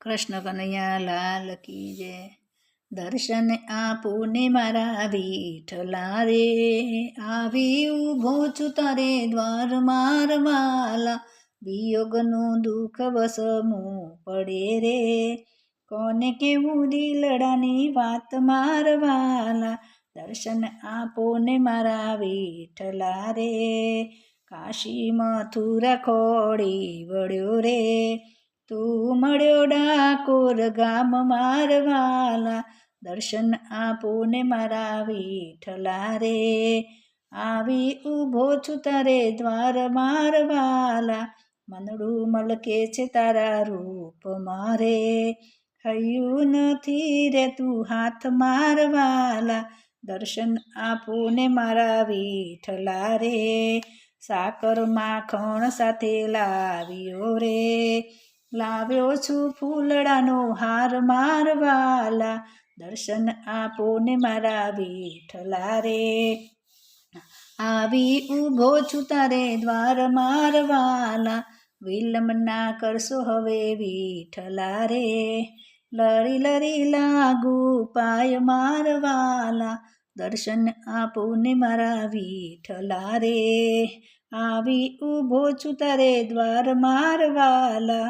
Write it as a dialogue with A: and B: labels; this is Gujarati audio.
A: કૃષ્ણ કનૈયા લાલ કી જય. દર્શન આપુને મારા વિઠલા રે આવી ઊભો છું તારે દ્વાર માર માલા. વિયોગનું દુઃખ વસમું પડે રે. કોને કેવું દિલડાની વાત મારવાલા? દર્શન આપો ને મારા વિઠલા રે કાશી મથુરા ખોડી વળ્યો રે. તું મળ્યો ડાકોર ગામ મારવાલા, દર્શન આપો ને મારા વિઠલા રે. આવી ઊભો છું તારે દ્વાર મારવાલા, મનડું મલકે છે તારા રૂપ મારે. હૈયું નથી રે તું હાથ મારવાલા, દર્શન આપો ને મારા વિઠલા રે. સાકર માખણ સાથે લાવ્યો રે. લાવ્યો છું ફૂલડાનો હાર મારવાલા. દર્શન આપો ને મારા વિઠલા રે આવી ઊભો છું તારે દ્વાર મારવાલા. વિલંબ ના કરશો હવે વિઠલા રે લરી લરી લાગુ પાય મારવાલા. દર્શન આપો ને મારા વિઠલા રે આવી ઊભો છું તારે દ્વાર મારવાલા.